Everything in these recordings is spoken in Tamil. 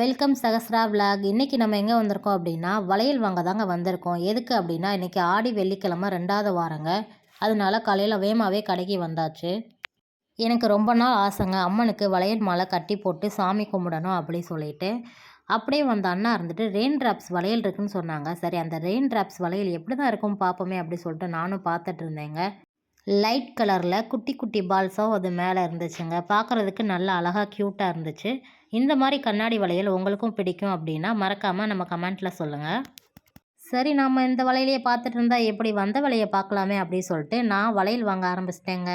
வெல்கம் சகஸ்ரா விலாக் இன்றைக்கி நம்ம எங்கே வந்திருக்கோம் அப்படின்னா வளையல் வாங்க தாங்க வந்திருக்கோம். எதுக்கு அப்படின்னா இன்றைக்கி ஆடி வெள்ளிக்கிழமை ரெண்டாவது வாரங்க. அதனால காலையில் வேமாவே கடைக்கு வந்தாச்சு. எனக்கு ரொம்ப நாள் ஆசைங்க. அம்மனுக்கு வளையல் மாலை கட்டி போட்டு சாமி கும்பிடணும் அப்படி சொல்லிட்டு. அப்படியே வந்த அண்ணா இருந்துட்டு ரெயின் ட்ராப்ஸ் வளையல் இருக்குன்னு சொன்னாங்க. சரி அந்த ரெயின் ட்ராப்ஸ் வளையல் எப்படி தான் இருக்கும் பார்ப்போமே அப்படி சொல்லிட்டு நானும் பார்த்துட்டு இருந்தேங்க. லைட் கலரில் குட்டி குட்டி பால்ஸும் அது மேலே இருந்துச்சுங்க. பார்க்குறதுக்கு நல்லா அழகாக க்யூட்டாக இருந்துச்சு. இந்த மாதிரி கண்ணாடி வளையல் உங்களுக்கும் பிடிக்கும் அப்படின்னா மறக்காமல் நம்ம கமெண்ட்டில் சொல்லுங்கள் சரி நாம் இந்த வளையலையே பார்த்துட்டு இருந்தால் எப்படி வந்த வலையை பார்க்கலாமே அப்படின்னு சொல்லிட்டு நான் வளையல் வாங்க ஆரம்பிச்சிட்டேங்க.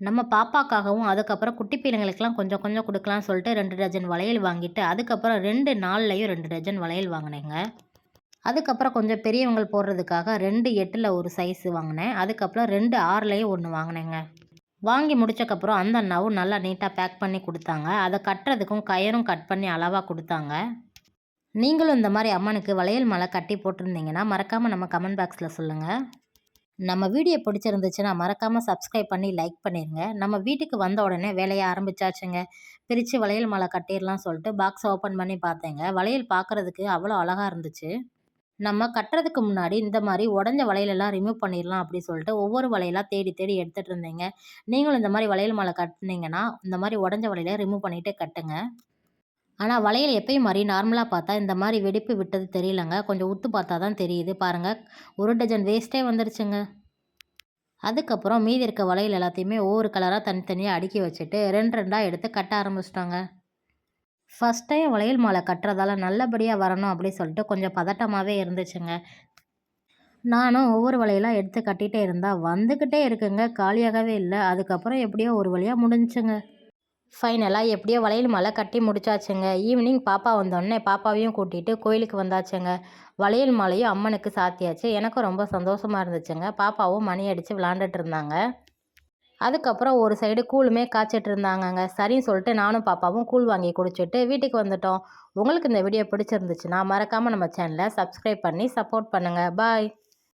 நம்ம பாப்பாக்காகவும் அதுக்கப்புறம் குட்டி பிள்ளைங்களுக்கெல்லாம் கொஞ்சம் கொஞ்சம் கொடுக்கலாம்னு சொல்லிட்டு ரெண்டு டஜன் வளையல் வாங்கிட்டு அதுக்கப்புறம் ரெண்டு நாள்லையும் ரெண்டு டஜன் வளையல் வாங்கினேங்க. அதுக்கப்புறம் கொஞ்சம் பெரியவங்க போடுறதுக்காக ரெண்டு எட்டில் ஒரு சைஸு வாங்கினேன். அதுக்கப்புறம் ரெண்டு ஆறுலேயும் ஒன்று வாங்கினேங்க. வாங்கி முடிச்சக்கப்புறம் அந்த அண்ணாவும் நல்லா நீட்டாக பேக் பண்ணி கொடுத்தாங்க. அதை கட்டுறதுக்கும் கயரும் கட் பண்ணி அளவாக கொடுத்தாங்க. நீங்களும் இந்த மாதிரி அம்மனுக்கு வளையல் மலை கட்டி போட்டிருந்தீங்கன்னா மறக்காமல் நம்ம கமெண்ட் பாக்ஸில் சொல்லுங்கள் நம்ம வீடியோ பிடிச்சிருந்துச்சுன்னா மறக்காமல் சப்ஸ்கிரைப் பண்ணி லைக் பண்ணிடுங்க நம்ம வீட்டுக்கு வந்த உடனே வேலையை ஆரம்பிச்சாச்சுங்க. பிரித்து வளையல் மலை கட்டிடலாம் சொல்லிட்டு பாக்ஸ் ஓப்பன் பண்ணி பார்த்தேங்க. வளையல் பார்க்குறதுக்கு அவ்வளோ அழகாக இருந்துச்சு. நம்ம கட்டுறதுக்கு முன்னாடி இந்த மாதிரி உடஞ்ச வளையலெல்லாம் ரிமூவ் பண்ணிடலாம் அப்படி சொல்லிட்டு ஒவ்வொரு வளையலாக தேடி தேடி எடுத்துகிட்டு இருந்தீங்க. நீங்களும் இந்த மாதிரி வளையல் மாலை கட்டினீங்கன்னா இந்த மாதிரி உடஞ்ச வளையலை ரிமூவ் பண்ணிவிட்டு கட்டுங்க. ஆனால் வளையல் எப்பயும் மாதிரி நார்மலாக பார்த்தா இந்த மாதிரி வெடிப்பு விட்டது தெரியலங்க. கொஞ்சம் உத்து பார்த்தா தான் தெரியுது. பாருங்கள் ஒரு டஜன் வேஸ்ட்டே வந்துருச்சுங்க. அதுக்கப்புறம் மீதி இருக்க வளையல் எல்லாத்தையுமே ஒவ்வொரு கலராக தனித்தனியாக அடுக்கி வச்சுட்டு ரெண்டு ரெண்டாக எடுத்து கட்ட ஆரம்பிச்சிட்டாங்க. ஃபஸ்ட் டைம் வளையல் மாலை கட்டுறதால நல்லபடியாக வரணும் அப்படின்னு சொல்லிட்டு கொஞ்சம் பதட்டமாகவே இருந்துச்சுங்க. நானும் ஒவ்வொரு வளையலாக எடுத்து கட்டிகிட்டே இருந்தால் வந்துக்கிட்டே இருக்குங்க. காலியாகவே இல்லை. அதுக்கப்புறம் எப்படியோ ஒரு வழியாக முடிஞ்சுங்க ஃபைனலாக எப்படியோ வளையல் மாலை கட்டி முடிச்சாச்சுங்க. ஈவினிங் பாப்பா வந்தோடனே பாப்பாவையும் கூட்டிகிட்டு கோயிலுக்கு வந்தாச்சுங்க. வளையல் மாலையும் அம்மனுக்கு சாத்தியாச்சு. எனக்கும் ரொம்ப சந்தோஷமாக இருந்துச்சுங்க. பாப்பாவும் மணி அடித்து விளாண்டுட்டு இருந்தாங்க. அதுக்கப்புறம் ஒரு சைடு கூழுமே காய்ச்சிட்டு இருந்தாங்கங்க. சரின்னு சொல்லிட்டு நானும் பாப்பாவும் கூழ் வாங்கி குடிச்சிட்டு வீட்டுக்கு வந்துட்டோம். உங்களுக்கு இந்த வீடியோ பிடிச்சிருந்துச்சுன்னா மறக்காமல் நம்ம சேனலை சப்ஸ்கிரைப் பண்ணி சப்போர்ட் பண்ணுங்கள் பாய்